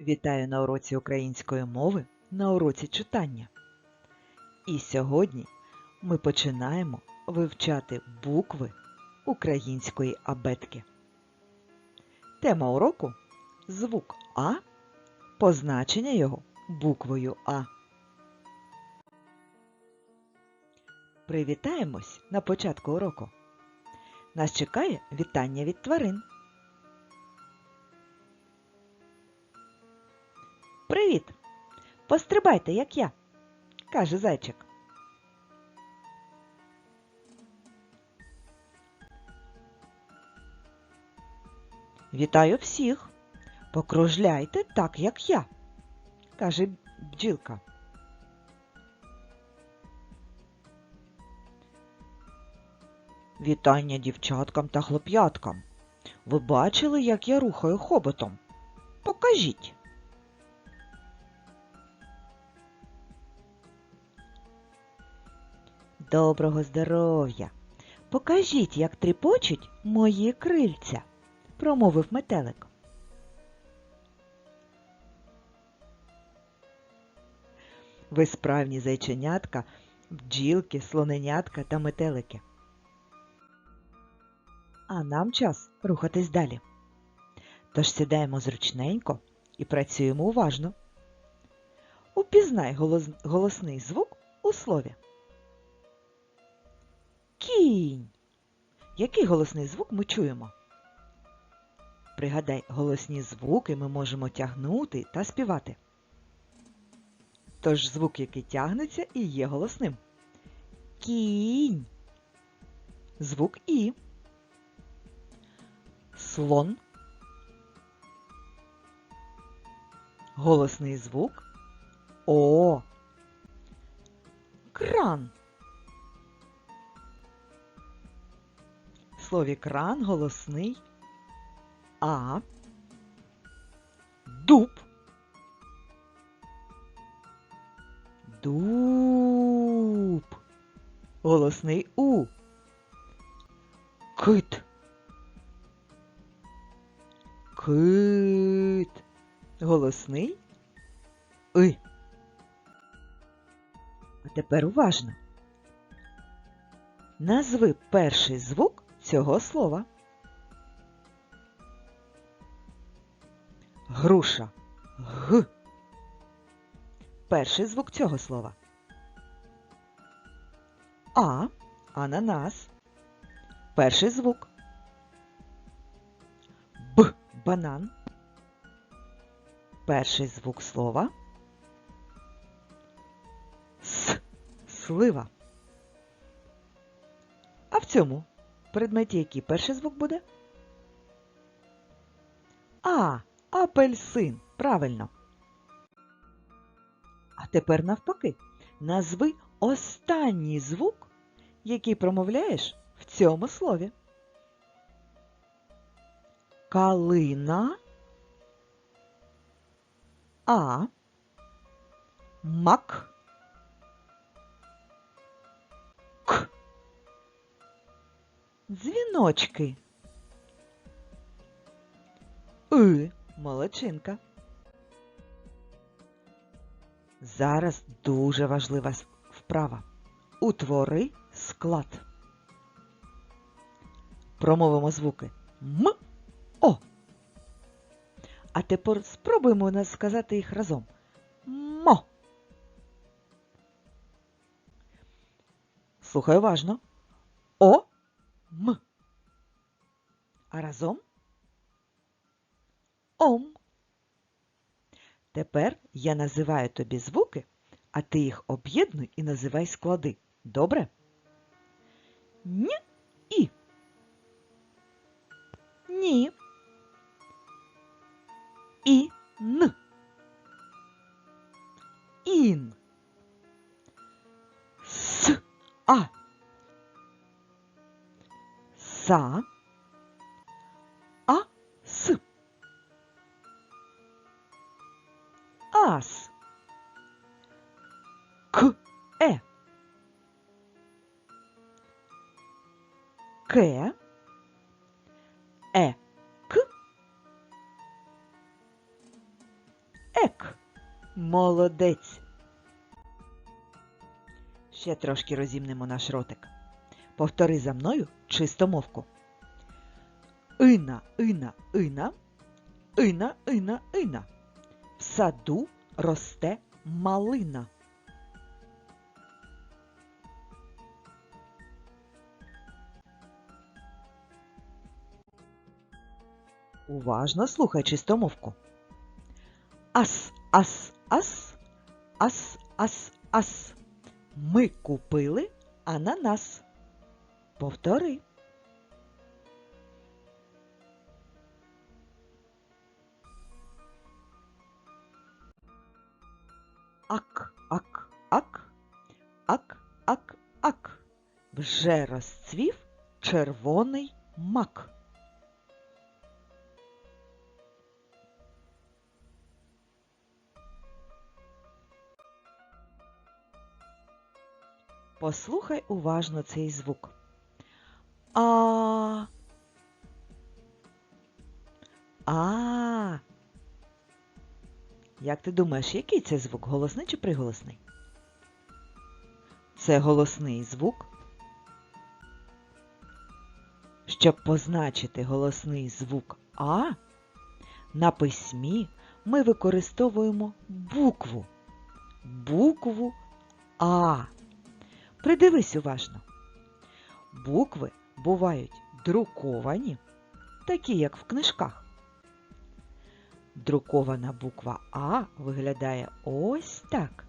Вітаю на уроці української мови на уроці читання. І сьогодні ми починаємо вивчати букви української абетки. Тема уроку звук А, позначення його буквою А. Привітаємось на початку уроку. Нас чекає вітання від тварин. Привіт! Пострибайте, як я, каже зайчик. Вітаю всіх. Покружляйте так, як я, каже бджілка. Вітання дівчаткам та хлоп'яткам. Ви бачили, як я рухаю хоботом? Покажіть. Доброго здоров'я! Покажіть, як тріпочуть мої крильця, промовив метелик. Ви справні зайченятка, бджілки, слоненятка та метелики. А нам час рухатись далі. Тож сідаємо зручненько і працюємо уважно. Упізнай голос... голосний звук у слові. Кінь. Який голосний звук ми чуємо? Пригадай, голосні звуки ми можемо тягнути та співати. Тож звук, який тягнеться, і є голосним. Кінь. Звук І. Слон. Голосний звук О. Кран. Слові кран голосний А. Дуб. Дуб. Голосний У. Кит. Кит. Голосний И. А тепер уважно. Назви перший звук цього слова. Груша. Г. Перший звук цього слова. А. Ананас. Перший звук. Б. Банан. Перший звук слова. С. Слива. А в цьому предметі який перший звук буде? А. Апельсин. Правильно. А тепер навпаки. Назви останній звук, який промовляєш в цьому слові. Калина. А. Мак. К. Дзвіночки. И. Молодчинка. Зараз дуже важлива вправа. Утвори склад. Промовимо звуки М, О. А тепер спробуємо сказати їх разом. Мо. Слухай уважно. Разом Ом. Тепер я називаю тобі звуки, а ти їх об'єднуй і називай склади. Добре? Н і. Ні. І н. Ін. С. А. Са. Ас. К. Е. К. Е. К. ек. Молодець. Ще трошки розімнемо наш ротик. Повтори за мною чистомовку. Ина, ина, ина, ина, ина, ина. Саду росте малина. Уважно слухай чистомовку. Ас, ас, ас, ас, ас, ас. Ми купили ананас. Повтори. Ак, ак, ак, ак, ак, ак. Вже розцвів червоний мак. Послухай уважно цей звук. А. А. Як ти думаєш, який це звук? Голосний чи приголосний? Це голосний звук. Щоб позначити голосний звук А, на письмі ми використовуємо букву. Букву А. Придивись уважно. Букви бувають друковані, такі як в книжках. Друкована буква А виглядає ось так.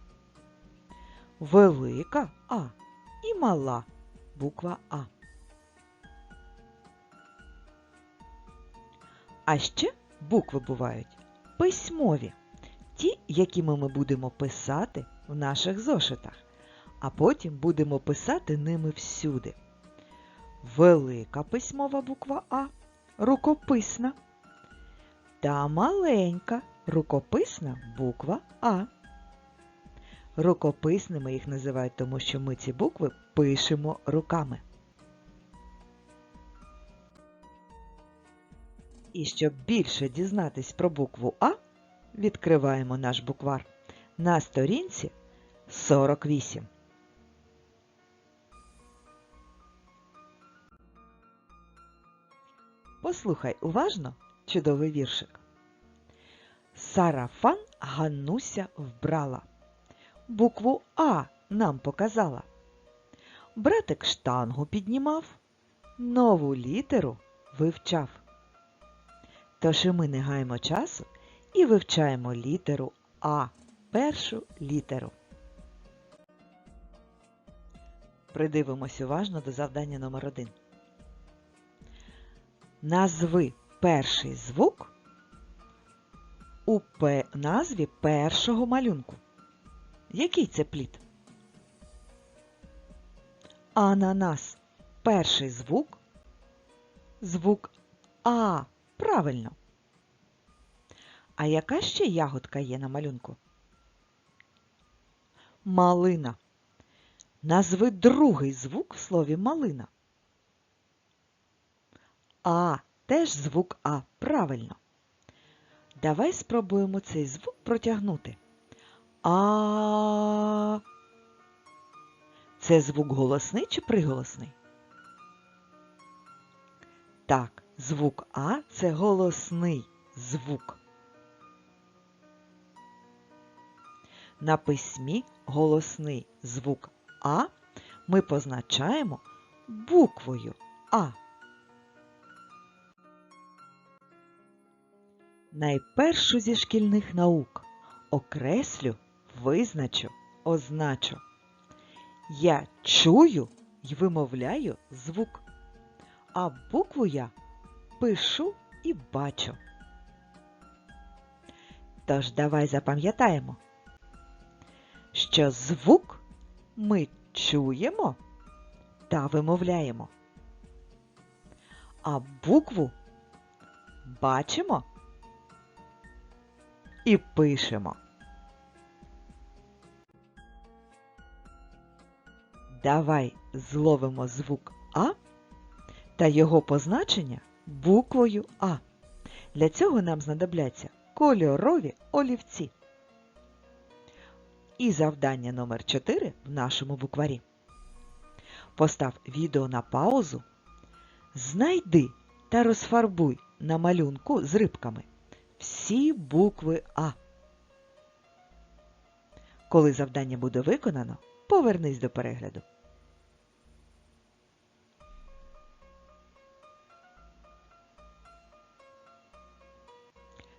Велика А і мала буква А. А ще букви бувають письмові, ті, якими ми будемо писати в наших зошитах а потім будемо писати ними всюди. Велика письмова буква А рукописна та маленька рукописна буква А. Рукописними їх називають, тому що ми ці букви пишемо руками. І щоб більше дізнатись про букву А, відкриваємо наш буквар на сторінці 48. Послухай уважно чудовий віршик. Сарафан Ганнуся вбрала. Букву А нам показала. Братик штангу піднімав, нову літеру вивчав. Тож і ми не гаємо часу і вивчаємо літеру А, першу літеру. Придивимось уважно до завдання номер один. Назви перший звук у назві першого малюнку. Який це плід? Ананас. Перший звук. Звук А. Правильно. А яка ще ягодка є на малюнку? Малина. Назви другий звук в слові малина. А, теж звук А. Правильно. Давай спробуємо цей звук протягнути. А. Це звук голосний чи приголосний? Так, звук А це голосний звук. На письмі голосний звук А ми позначаємо буквою А. Найпершу зі шкільних наук окреслю, визначу, означу. Я чую й вимовляю звук, а букву я пишу і бачу. Тож давай запам'ятаємо, що звук ми чуємо та вимовляємо, а букву бачимо і пишемо. Давай зловимо звук А та його позначення буквою А. Для цього нам знадобляться кольорові олівці. І завдання номер 4 в нашому букварі. Постав відео на паузу. Знайди та розфарбуй на малюнку з рибками всі букви А. Коли завдання буде виконано, повернись до перегляду.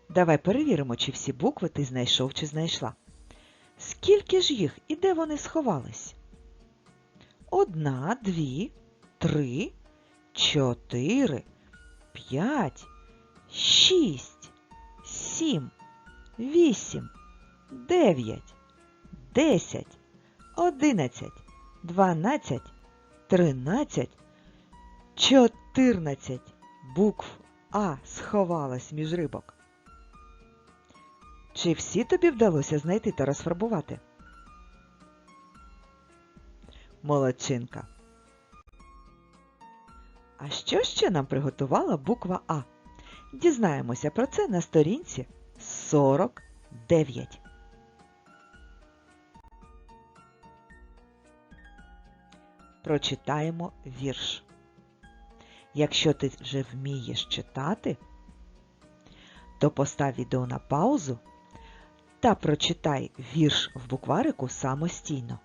Давай перевіримо, чи всі букви ти знайшов чи знайшла. Скільки ж їх і де вони сховались? Одна, дві, три, чотири, п'ять, шість, сім, вісім, дев'ять, десять, одинадцять, дванадцять, тринадцять, чотирнадцять букв А сховалось між рибок. Чи всі тобі вдалося знайти та розфарбувати? Молодчинка. А що ще нам приготувала буква А? Дізнаємося про це на сторінці 49. Прочитаємо вірш. Якщо ти вже вмієш читати, то постав відео на паузу та прочитай вірш в букварику самостійно,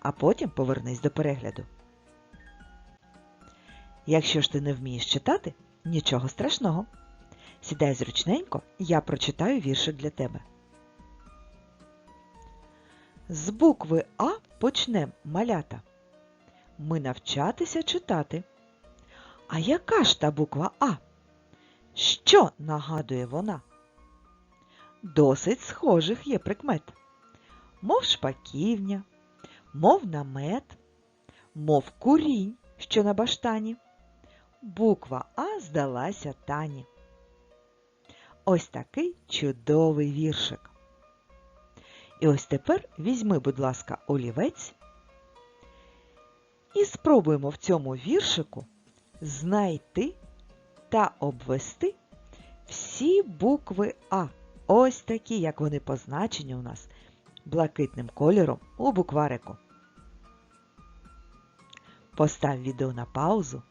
а потім повернись до перегляду. Якщо ж ти не вмієш читати, нічого страшного. Сідай зручненько, я прочитаю віршик для тебе. З букви А почнем малята. Ми навчатися читати. А яка ж та буква А? Що нагадує вона? Досить схожих є прикмет. Мов шпаківня, мов намет, мов курінь, що на баштані. Буква А здалася Тані. Ось такий чудовий віршик. І ось тепер візьми, будь ласка, олівець і спробуємо в цьому віршику знайти та обвести всі букви А. Ось такі, як вони позначені у нас блакитним кольором у букварику. Постав відео на паузу.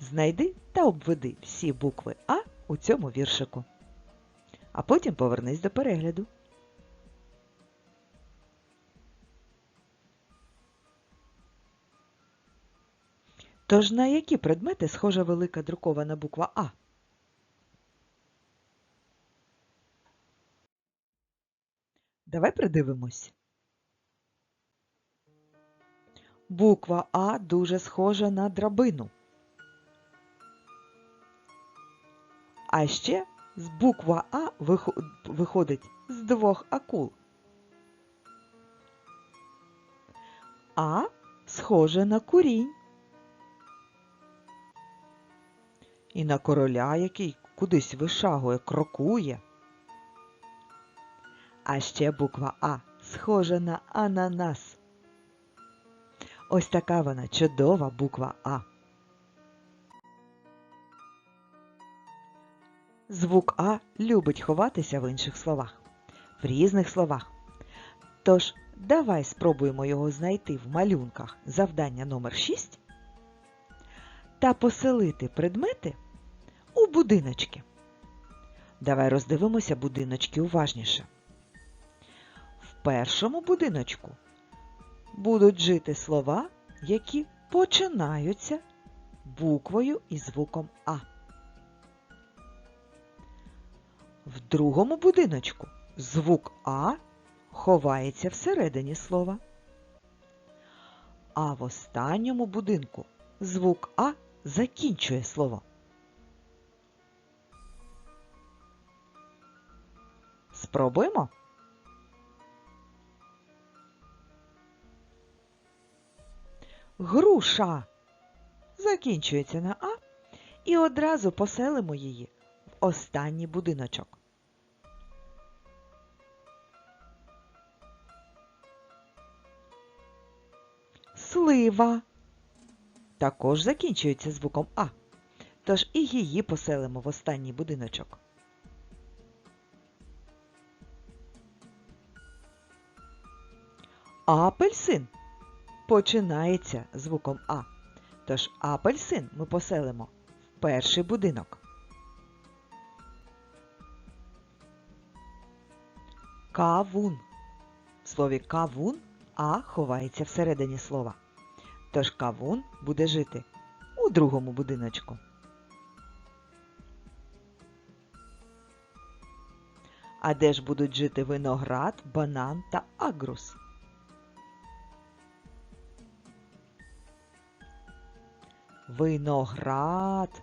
Знайди та обведи всі букви А у цьому віршику. А потім повернись до перегляду. Тож на які предмети схожа велика друкована буква А? Давай придивимось. Буква А дуже схожа на драбину. А ще з буква А виходить з двох акул. А схоже на курінь. І на короля, який кудись вишагує, крокує. А ще буква А схожа на ананас. Ось така вона чудова буква А. Звук А любить ховатися в інших словах, в різних словах. Тож, давай спробуємо його знайти в малюнках завдання номер 6 та поселити предмети у будиночки. Давай роздивимося будиночки уважніше. В першому будиночку будуть жити слова, які починаються буквою і звуком А. В другому будиночку звук А ховається всередині слова. А в останньому будинку звук А закінчує слово. Спробуємо? Груша закінчується на А і одразу поселимо її останній будиночок. Слива також закінчується звуком А. Тож і її поселимо в останній будиночок. Апельсин починається звуком А. Тож апельсин ми поселимо в перший будинок. Кавун. В слові кавун А ховається всередині слова. Тож кавун буде жити у другому будиночку. А де ж будуть жити виноград, банан та агрус? Виноград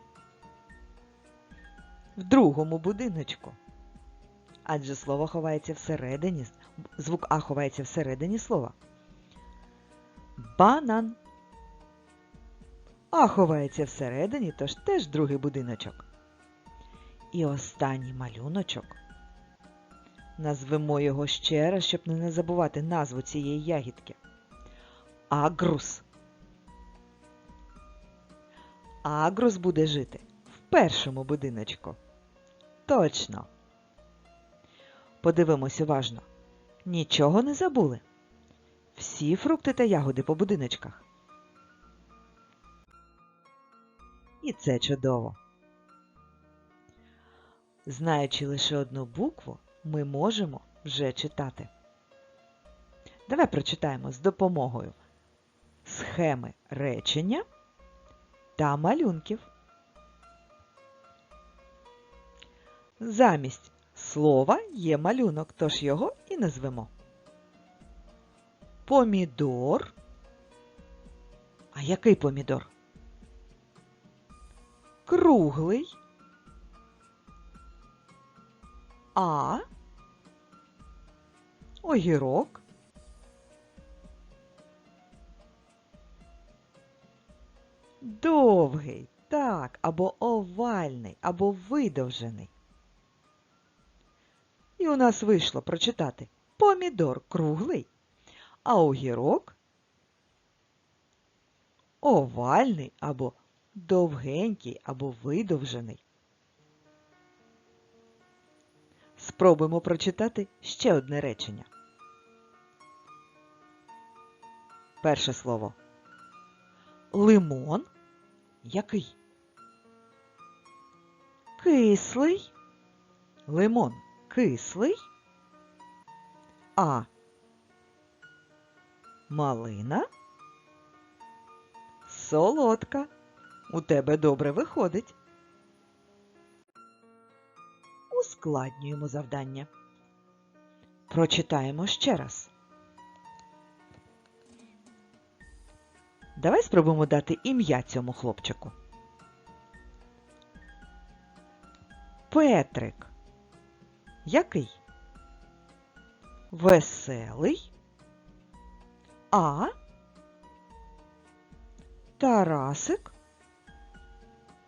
в другому будиночку. Адже слово ховається всередині, звук А ховається всередині слова. Банан. А ховається всередині, тож теж другий будиночок. І останній малюночок. Назвемо його ще раз, щоб не забувати назву цієї ягідки. Агрус. Агрус буде жити в першому будиночку. Точно. Подивимось уважно. Нічого не забули. Всі фрукти та ягоди по будиночках. І це чудово. Знаючи лише одну букву, ми можемо вже читати. Давай прочитаємо з допомогою схеми речення та малюнків. Замість слова є малюнок, тож його і назвемо. Помідор. А який помідор? Круглий. А. Огірок. Довгий, так, або овальний, або видовжений. І у нас вийшло прочитати помідор круглий, а огірок овальний або довгенький або видовжений. Спробуємо прочитати ще одне речення. Перше слово. Лимон який? Кислий. Лимон кислий. А малина солодка. У тебе добре виходить. Ускладнюємо завдання. Прочитаємо ще раз. Давай спробуємо дати ім'я цьому хлопчику. Петрик. Який? Веселий. А. Тарасик.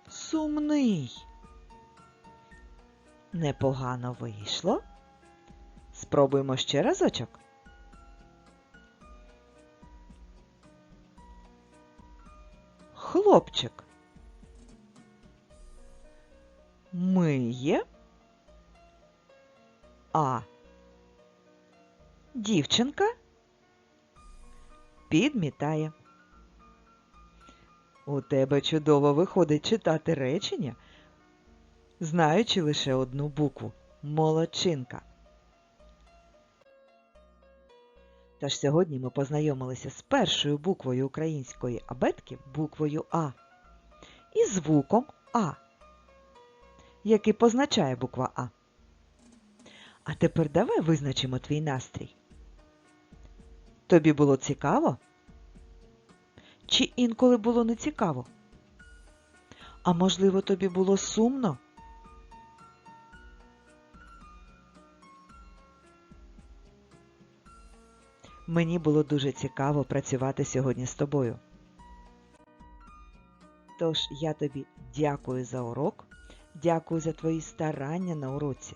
Сумний. Непогано вийшло. Спробуємо ще разочок. Хлопчик. Миє. А. Дівчинка підмітає. У тебе чудово виходить читати речення, знаючи лише одну букву молодчинка. Тож сьогодні ми познайомилися з першою буквою української абетки буквою А і звуком А, який позначає буква А. А тепер давай визначимо твій настрій. Тобі було цікаво? Чи інколи було нецікаво? А можливо, тобі було сумно? Мені було дуже цікаво працювати сьогодні з тобою. Тож я тобі дякую за урок, дякую за твої старання на уроці.